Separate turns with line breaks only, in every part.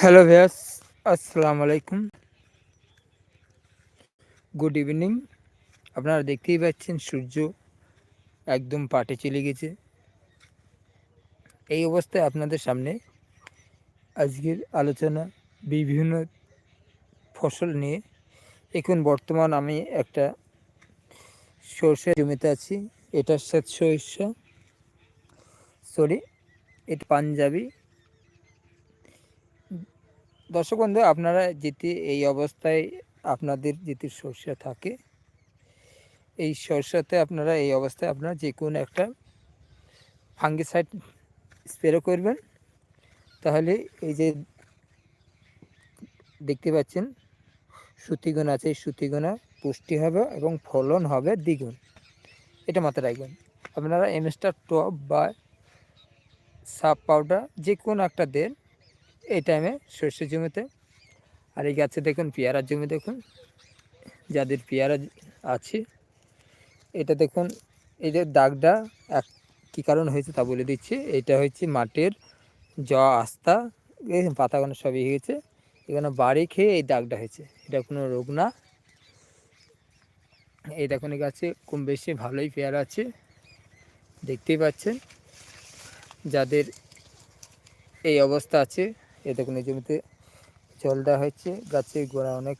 Hello Vyas আসসালামু আলাইকুম good evening আপনারা দেখতেই পাচ্ছেন সূর্য একদম পাটে চলে গেছে। এই অবস্থায় আপনাদের সামনে আজকের আলোচনা বিভিন্ন ফসল নিয়ে। এখন বর্তমান আমি একটা সর্ষে জমিতে আছি। এটা সাত সরিষ সরি এটা পাঞ্জাবি দর্শক বন্ধু, আপনারা যেটি এই অবস্থায় আপনাদের যেটি সর্ষে থাকে, এই সরষেতে আপনারা এই অবস্থায় আপনারা যে কোনো একটা ফাঙ্গিসাইড স্প্রে করবেন। তাহলে এই যে দেখতে পাচ্ছেন, সুতিগুণ আছে, এই সুতিগুণা পুষ্টি হবে এবং ফলন হবে দ্বিগুণ। এটা মাথায় রাখবেন। আপনারা এমএসটার টপ বা সাপ পাউডার যে কোনো একটা দেন এই টাইমে সর্ষের জমিতে আর এই গাছে দেখুন পেয়ারার জমি দেখুন, যাদের পেয়ারা আছে। এটা দেখুন, এই যে দাগটা এক কী কারণ হয়েছে তা বলে দিচ্ছি। এটা হচ্ছে মাটির জ আস্থা পাতাগুলো সবই হয়েছে এখানে বাড়ি খেয়ে এই দাগটা হয়েছে। এটা কোনো রোগ না। এই দেখুন এই গাছে কম বেশি ভালোই পেয়ারা আছে। দেখতেই পাচ্ছেন, যাদের এই অবস্থা আছে এ দেখুন, এই জমিতে জল দেওয়া হয়েছে। গাছের গোড়া অনেক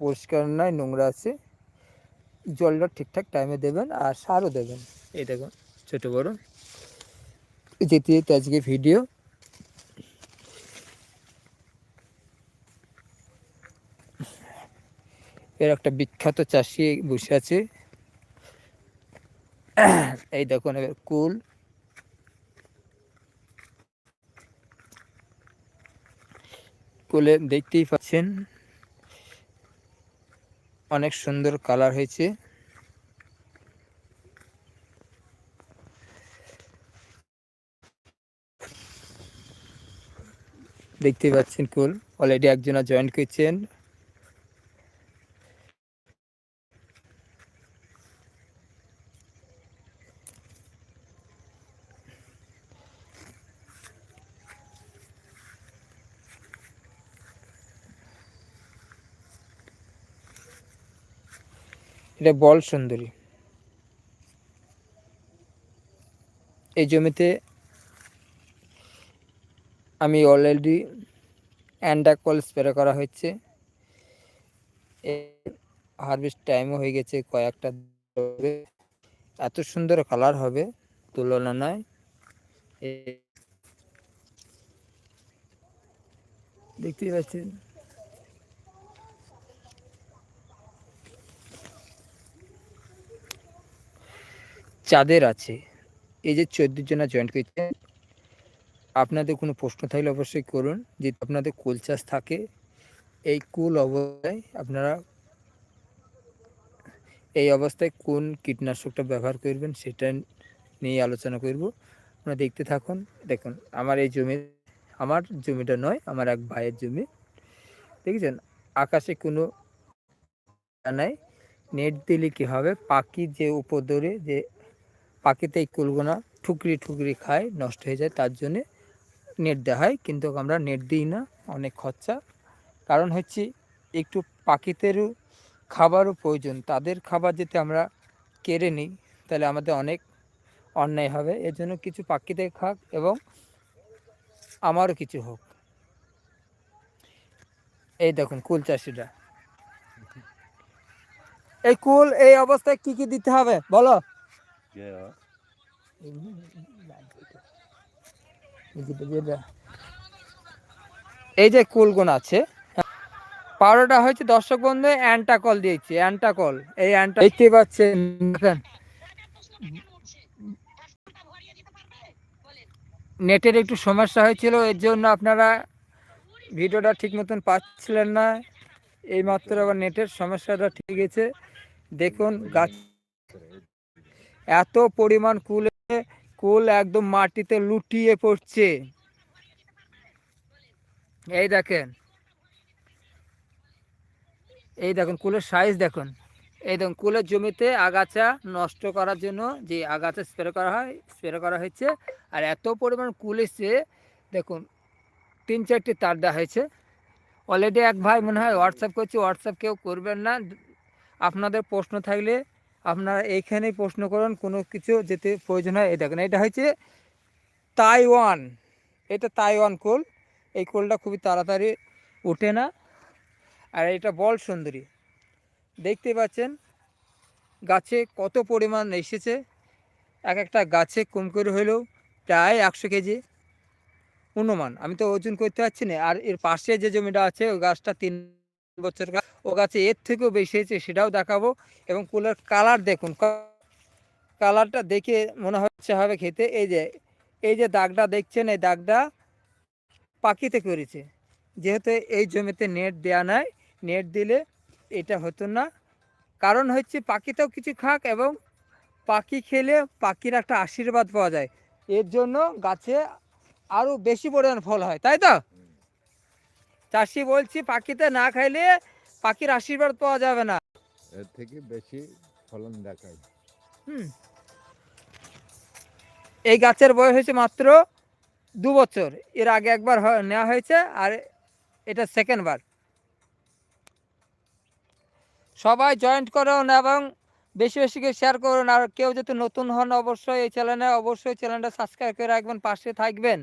পরিষ্কার নয়, নোংরা আছে। জলটা ঠিকঠাক টাইমে দেবেন আর সারও দেবেন। এই দেখুন, ছোটো বড়ো। যেতে যেতে আজকে ভিডিও এর একটা বিখ্যাত চাষি বসে আছে। এই দেখুন এবার কুল। কুলে দেখতেই পাচ্ছেন। অনেক সুন্দর কালার হয়েছে। দেখতেই পাচ্ছেন কুল। অলরেডি একজনা জয়েন করছেন। এটা বল সুন্দরী। এই জমিতে আমি অলরেডি অ্যান্ডাকল স্প্রে করা হচ্ছে হারভেস্ট টাইমও হয়ে গেছে কয়েকটা এত সুন্দর কালার হবে তুলনা নয় দেখতেই পাচ্ছেন। চাঁদের আছে। এই যে চোদ্দ জনা জয়েন্ট করছে, আপনাদের কোনো প্রশ্ন থাকলে অবশ্যই করুন। যে আপনাদের কুল চাষ থাকে, এই কুল অবস্থায় আপনারা, এই অবস্থায় কোন কীটনাশকটা ব্যবহার করবেন সেটা নিয়ে আলোচনা করব। আপনারা দেখতে থাকুন। দেখুন, আমার এই জমি, আমার জমিটা নয়, আমার এক ভাইয়ের জমি। দেখেছেন? আকাশে কোনো নাই। নেট দিলে কী হবে? পাখি যে উপদরে যে পাখিতে এই কুলগুনা ঠুকরি ঠুকরি খায়, নষ্ট হয়ে যায়, তার জন্যে নেট দেওয়া হয়। কিন্তু আমরা নেট দিই না, অনেক খরচা। কারণ হচ্ছে একটু পাখিদেরও খাবারও প্রয়োজন। তাদের খাবার যদি আমরা কেড়ে নিই, তাহলে আমাদের অনেক অন্যায় হবে। এর জন্য কিছু পাখিদের খাক এবং আমারও কিছু হোক। এই দেখুন কুল চাষিরা। এই কুল, এই অবস্থায় কি কি দিতে হবে? বলো। এই যে কুলগুন আছে পাউডারটা হয়েছে দর্শক বন্ধু অ্যান্টাকল দিয়েছি, অ্যান্টাকল। এই অ্যান্টা দেখতে পাচ্ছেন নেটের একটু সমস্যা হয়েছিল, এর জন্য আপনারা ভিডিওটা ঠিক মতন পাচ্ছিলেন না। এই মাত্র আবার নেটের সমস্যাটা ঠিক গেছে দেখুন, গাছ এত পরিমাণ কুলে, কুল একদম মাটিতে লুটিয়ে পড়ছে। এই দেখেন। এই দেখুন, কুলের সাইজ দেখুন। এই দেখুন, কুলের জমিতে আগাছা নষ্ট করার জন্য যে আগাছা স্প্রে করা হয় স্প্রে করা হয়েছে। আর এত পরিমাণ কুল এসছে, দেখুন, তিন চারটি তার দেওয়া হয়েছে। অলরেডি এক ভাই মনে হয় হোয়াটসঅ্যাপ করছে হোয়াটসঅ্যাপ কেউ করবেন না। আপনাদের প্রশ্ন থাকলে আপনারা এইখানেই প্রশ্ন করুন, কোনো কিছু যেতে প্রয়োজন হয়, এই দেখেন, এটা হচ্ছে তাইওয়ান। এটা তাইওয়ান কোল। এই কোলটা খুবই তাড়াতাড়ি ওঠে না। আর এটা বল সুন্দরী। দেখতে পাচ্ছেন, গাছে কত পরিমাণ এসেছে। এক একটা গাছে কম করে হলেও প্রায় একশো কেজি অনুমান আমি তো ওজন করতে পারছি না। আর এর পাশে যে জমিটা আছে, ওই গাছটা তিন বছর ও গাছে এর থেকেও বেশি হয়েছে, সেটাও দেখাবো। এবং কুলের কালার দেখুন কালারটা দেখে মনে হচ্ছে হবে খেতে। এই যে এই যে দাগটা দেখছেন, এই দাগটা পাখিতে করেছে। যেহেতু এই জমিতে নেট দেয়া নাই, নেট দিলে এটা হতো না। কারণ হচ্ছে পাখিতেও কিছু খাক এবং পাখি খেলে পাখির একটা আশীর্বাদ পাওয়া যায়। এর জন্য গাছে আরও বেশি পরিমাণ ফল হয়, তাই তো? চাষি বলছি পাখিতে না খাইলে পাখির আশীর্বাদ পাওয়া যাবে না।
এর থেকে বেশি ফলন দেখায়।
হুম। এই গাছের বয়স হয়েছে মাত্র দু বছর। এর আগে একবার নেওয়া হয়েছে আর এটা সেকেন্ড বার। সবাই জয়েন্ট করুন এবং বেশি বেশি করে শেয়ার করুন। আর কেউ যদি নতুন হন অবশ্যই এই চ্যানেলে অবশ্যই চ্যানেলটা সাবস্ক্রাইব করে রাখবেন পাশে থাকবেন।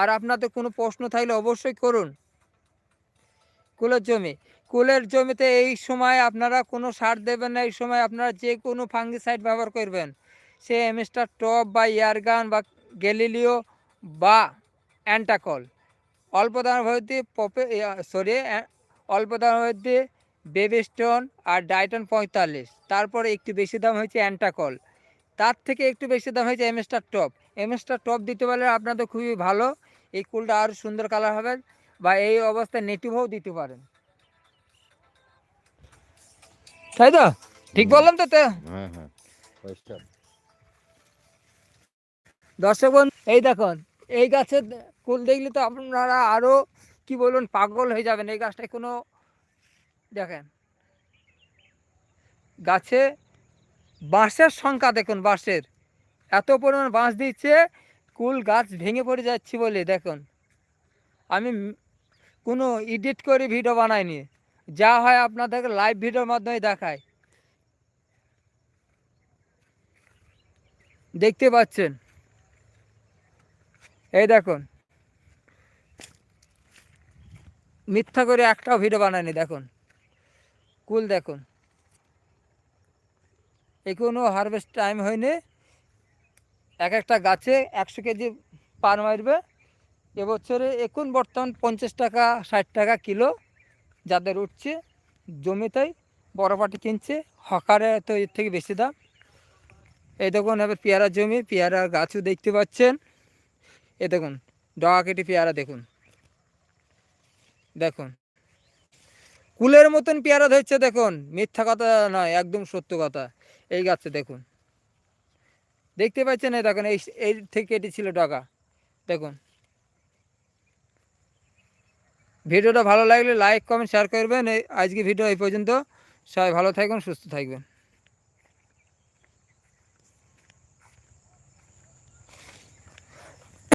আর আপনাদের কোনো প্রশ্ন থাকলে অবশ্যই করুন। কুলের জমি। কুলের জমিতে এই সময় আপনারা কোনো সার দেবেন না, এই সময় আপনারা যে কোনো ফাঙ্গিসাইড ব্যবহার করবেন। সে এমস্টার টপ বা ইয়ারগান বা গ্যালিলিও বা অ্যান্টাকল। অল্প মধ্যে পপে সরি অল্প মধ্যে বেবিস্টোন আর ডাইটন পঁয়তাল্লিশ। তারপরে একটু বেশি দাম হয়েছে অ্যান্টাকল। তার থেকে একটু বেশি দাম হয়েছে এমএসটার টপ এমএসটার টপ দিতে পারলে আপনাদের খুবই ভালো। এই কুলটা আরও সুন্দর কালার হবে বা এই অবস্থায় নেটিভও দিতে পারেন। তাই তো? ঠিক বললাম তো তো?
হ্যাঁ হ্যাঁ।
দর্শক বন্ধু এই দেখুন এই গাছের কুল দেখলে তো আপনারা আরও কি বলুন পাগল হয়ে যাবেন। এই গাছটায় কোনো দেখেন গাছে বাঁশের সংখ্যা দেখুন বাঁশের। এত পরিমাণ বাঁশ দিচ্ছে কুল গাছ ভেঙে পড়ে যাচ্ছি বলে, দেখুন। আমি কোনো এডিট করে ভিডিও বানাইনি। যা হয় আপনাদেরকে লাইভ ভিডিওর মাধ্যমে দেখায়। দেখতে পাচ্ছেন? এই দেখুন। মিথ্যা করে একটাও ভিডিও বানায়নি দেখুন। কুল দেখুন। এখনও হারভেস্ট টাইম হয়নি। এক একটা গাছে একশো কেজি পার মারবে। এবছরে এখন বর্তমান পঞ্চাশ টাকা, ষাট টাকা কিলো যাদের উঠছে জমিতেই, বড় পাটি কিনছে, হকারে তো এর থেকে বেশি দাম। এই দেখুন, এবার পেয়ারা জমি, পেয়ারা গাছও দেখতে পাচ্ছেন। এ দেখুন, ডগা কেটে পেয়ারা দেখুন। দেখুন, কুলের মতন পেয়ারা ধরছে দেখুন, মিথ্যা কথা নয়, একদম সত্য কথা। এই গাছে দেখুন। দেখতে পাচ্ছেন না, দেখুন, এই এই থেকে এটি ছিল ডগা, দেখুন। ভিডিওটা ভালো লাগলে লাইক কমেন্ট শেয়ার করবেন। আজকে ভিডিও এই পর্যন্ত। সবাই ভালো থাকবেন, সুস্থ থাকবেন।